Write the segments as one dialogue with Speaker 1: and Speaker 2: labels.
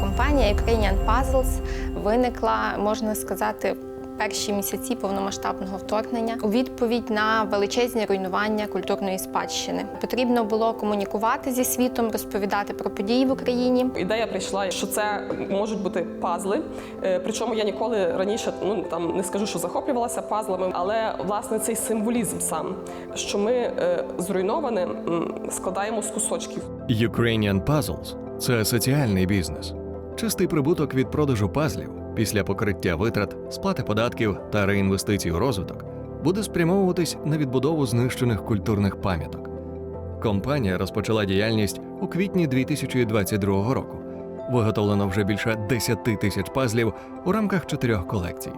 Speaker 1: Компанія Ukrainian Puzzles виникла, можна сказати, перші місяці повномасштабного вторгнення у відповідь на величезні руйнування культурної спадщини. Потрібно було комунікувати зі світом, розповідати про події в Україні.
Speaker 2: Ідея прийшла, що це можуть бути пазли. Е, Причому я ніколи раніше ну там не скажу, що захоплювалася пазлами, але власне цей символізм сам, що ми е, зруйноване складаємо з кусочків.
Speaker 3: Ukrainian Puzzles – це соціальний бізнес. Чистий прибуток від продажу пазлів після покриття витрат, сплати податків та реінвестицій у розвиток буде спрямовуватись на відбудову знищених культурних пам'яток. Компанія розпочала діяльність у квітні 2022 року. Виготовлено вже більше 10 тисяч пазлів у рамках чотирьох колекцій: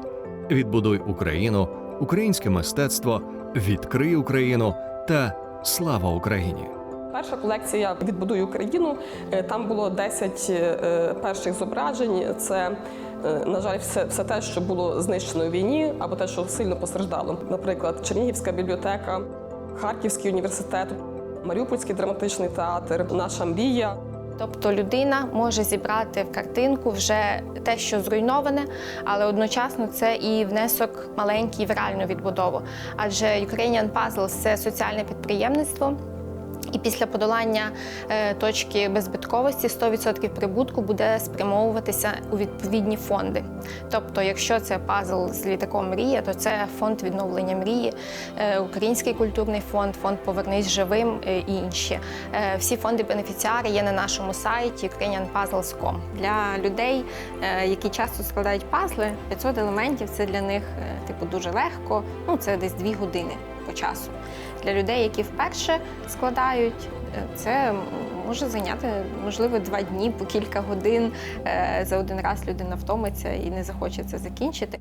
Speaker 3: Відбудуй Україну, Українське мистецтво, Відкрий Україну та Слава Україні.
Speaker 2: Перша колекція Відбудуй Україну. Е, Там було 10 е, перших зображень. Це, е, на жаль, все, все те, що було знищено у війні, або те, що сильно постраждало. Наприклад, Чернігівська бібліотека, Харківський університет, Маріупольський драматичний театр, наша мрія.
Speaker 1: Тобто людина може зібрати в картинку вже те, що зруйноване, але одночасно це і внесок маленький в реальну відбудову. Адже Ukrainian Puzzles – це соціальне підприємництво. І після подолання е, точки беззбитковості 100% прибутку буде спрямовуватися у відповідні фонди. Тобто, якщо це пазл з літаком Мрія, то це фонд відновлення мрії, е, Український культурний фонд, фонд Повернись живим е, і інші. Всі фонди бенефіціари є на нашому сайті ukrainianpuzzles.com. Для людей, які часто складають пазли, 500 елементів це для них типу дуже легко. Ну це десь 2 години по часу. Для людей, які вперше складають, е, це може зайняти можливо два дні по кілька годин. Е, За один раз людина втомиться і не захоче це закінчити.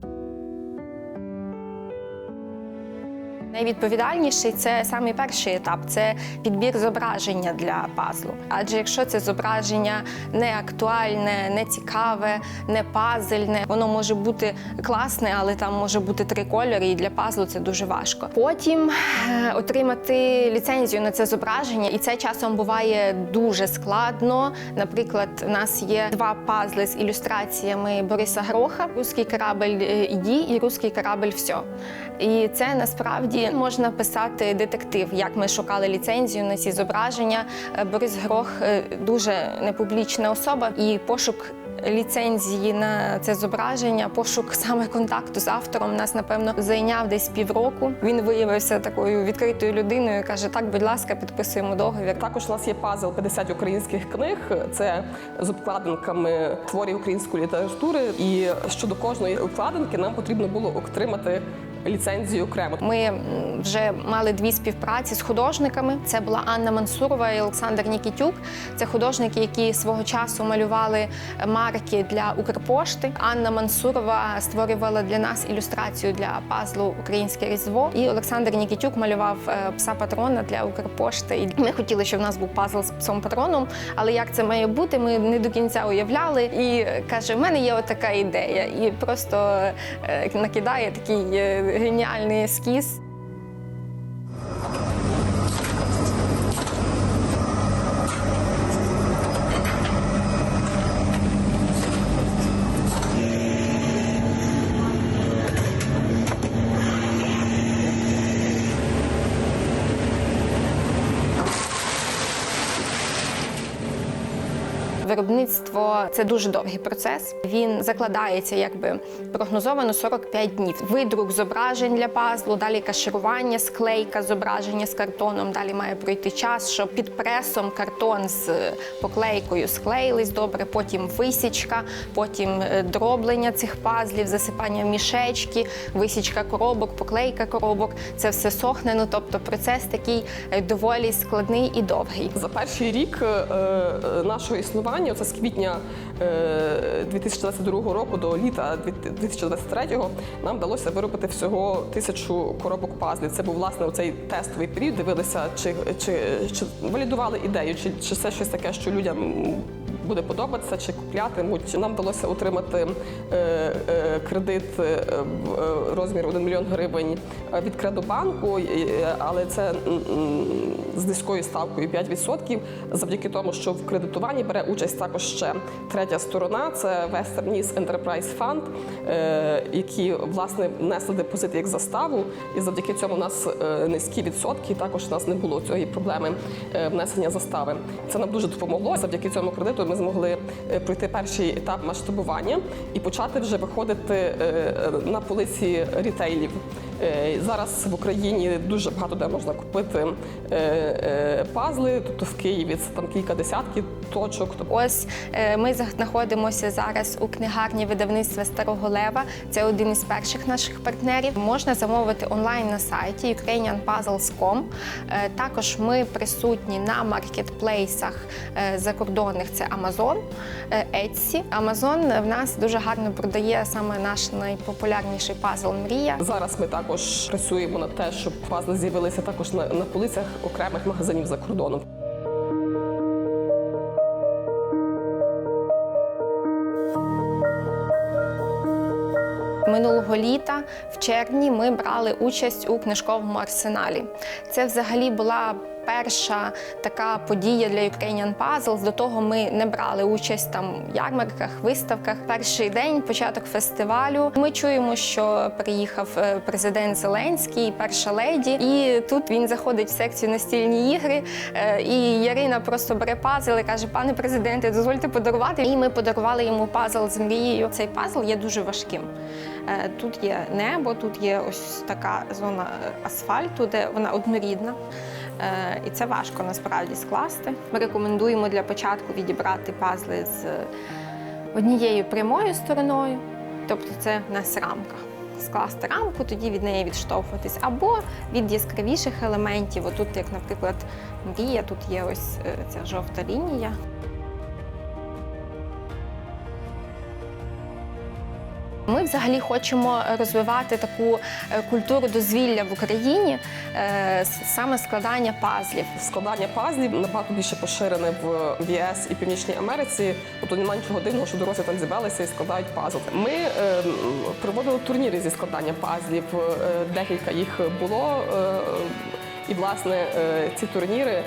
Speaker 1: Найвідповідальніший це самий перший етап це підбір зображення для пазлу. Адже якщо це зображення не актуальне, не цікаве, не пазельне, воно може бути класне, але там може бути три кольори, і для пазлу це дуже важко. Потім е, отримати ліцензію на це зображення, і це часом буває дуже складно. Наприклад, у нас є два пазли з ілюстраціями Бориса Гроха: Руський корабель е, іді і Руський корабель все. І це насправді можна писати детектив, як ми шукали ліцензію на ці зображення. Е, Борис Грох е, дуже непублічна особа, і пошук ліцензії на це зображення, пошук саме контакту з автором нас, напевно, зайняв десь півроку. Він виявився такою відкритою людиною. каже: Так, будь ласка, підписуємо договір.
Speaker 2: Також у нас є пазл 50 українських книг. Це з обкладинками творів української літератури. І щодо кожної обкладинки нам потрібно було отримати ліцензію окремо.
Speaker 1: Ми вже мали дві співпраці з художниками. Це була Анна Мансурова і Олександр Нікітюк. Це художники, які свого часу малювали марки для Укрпошти. Анна Мансурова створювала для нас ілюстрацію для пазлу Українське Різдво. І Олександр Нікітюк малював е, пса патрона для Укрпошти. І ми хотіли, щоб в нас був пазл з псом патроном. Але як це має бути, ми не до кінця уявляли. І е, каже: в мене є отака ідея. І просто е, накидає такий геніальний ескіз. Виробництво це дуже довгий процес. Він закладається якби прогнозовано 45 днів. Видрук зображень для пазлу, далі каширування, склейка зображення з картоном. Далі має пройти час, щоб під пресом картон з поклейкою склеїлись добре. Потім висічка, потім е, дроблення цих пазлів, засипання в мішечки, висічка коробок, поклейка коробок. Це все сохне. Ну тобто процес такий е, доволі складний і довгий.
Speaker 2: За перший рік е, е, нашого існування, це з квітня е, 2022 року до літа 2023, нам вдалося виробити всього тисячу коробок пазлів. Це був власне цей тестовий період. Дивилися, чи, чи, чи валідували ідею, чи, чи це щось таке, що людям буде подобатися чи куплятимуть. Нам вдалося отримати е, е, кредит е, в розмірі 1 мільйон гривень від Кредобанку, але це з низькою ставкою 5%, завдяки тому, що в кредитуванні бере участь також ще третя сторона. Це Western East Enterprise Fund, які власне внесли депозит як заставу, і завдяки цьому у нас низькі відсотки. Також у нас не було цієї проблеми внесення застави. Це нам дуже допомогло. Завдяки цьому кредиту ми змогли е, пройти перший етап масштабування і почати вже виходити е, на полиці рітейлів. Е, Зараз в Україні дуже багато де можна купити е, е, пазли, тобто в Києві це там кілька десятків точок. Тобто
Speaker 1: Ось ми знаходимося зараз у книгарні видавництва Старого Лева. Це один із перших наших партнерів. Можна замовити онлайн на сайті ukrainianpuzzles.com. Також ми присутні на маркетплейсах закордонних. Це Amazon, Etsy. Amazon в нас дуже гарно продає саме наш найпопулярніший пазл Мрія.
Speaker 2: Зараз ми також працюємо над те, щоб пазли з'явилися також на, на полицях окремих магазинів за кордоном.
Speaker 1: Минулого літа в червні ми брали участь у книжковому арсеналі. Це взагалі була перша така подія для Ukrainian Puzzles. До того ми не брали участь там в ярмарках, виставках. Перший день, початок фестивалю. Ми чуємо, що приїхав е, президент Зеленський, перша леді, і тут він заходить в секцію настільні ігри. е, І Ярина просто бере пазл і каже: Пане президенте, дозвольте подарувати. І ми подарували йому пазл з мрією. Цей пазл є дуже важким. Е, Тут є небо, тут є ось така зона асфальту, де вона однорідна. Е, І це важко насправді скласти. Ми рекомендуємо для початку відібрати пазли з однією прямою стороною, тобто це в нас рамка. Скласти рамку, тоді від неї відштовхуватись, або від яскравіших елементів. Отут, як, наприклад, мрія, тут є ось е, ця жовта лінія. Ми взагалі хочемо розвивати таку е, культуру дозвілля в Україні, е, саме складання пазлів.
Speaker 2: Складання пазлів набагато більше поширене в ЄС і Північній Америці. Тобто немає нічого дивного, що дорослі там зібралися і складають пазл. Ми е, проводили турніри зі складання пазлів. е, Декілька їх було. І власне е, ці турніри е,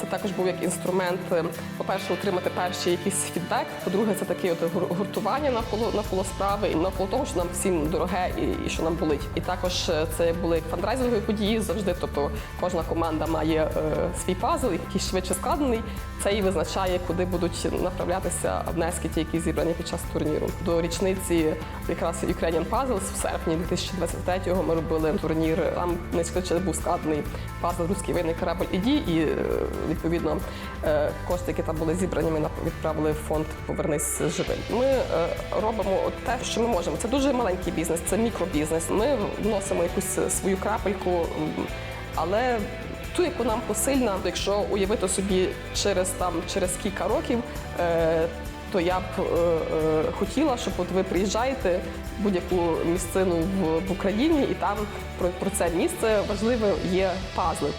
Speaker 2: це також був як інструмент, е, по-перше, отримати перший якийсь фідбек. По-друге, це таке от гур- гуртування навколо навколо справи і навколо того, що нам всім дороге і, і що нам болить. І також е, це були фандрайзингові події завжди. Тобто кожна команда має е, свій пазл, який швидше складений. Це і визначає, куди будуть направлятися внески, ті, які зібрані під час турніру. До річниці якраз Ukrainian Puzzles в серпні 2023-го ми робили турнір. Там найшвидше був складений пазл руський винний корабль іді, і е, відповідно е, кошти, які там були зібрані, ми відправили в фонд Повернись живим. Ми е, робимо те, що ми можемо. Це дуже маленький бізнес, це мікробізнес. Ми вносимо якусь свою крапельку, але ту, яку нам посильна, якщо уявити собі через там через кілька років. Е, то я б е, е, хотіла, щоб от ви приїжджаєте в будь-яку місцину в, в Україні, і там про, про це місце важливе є пазли.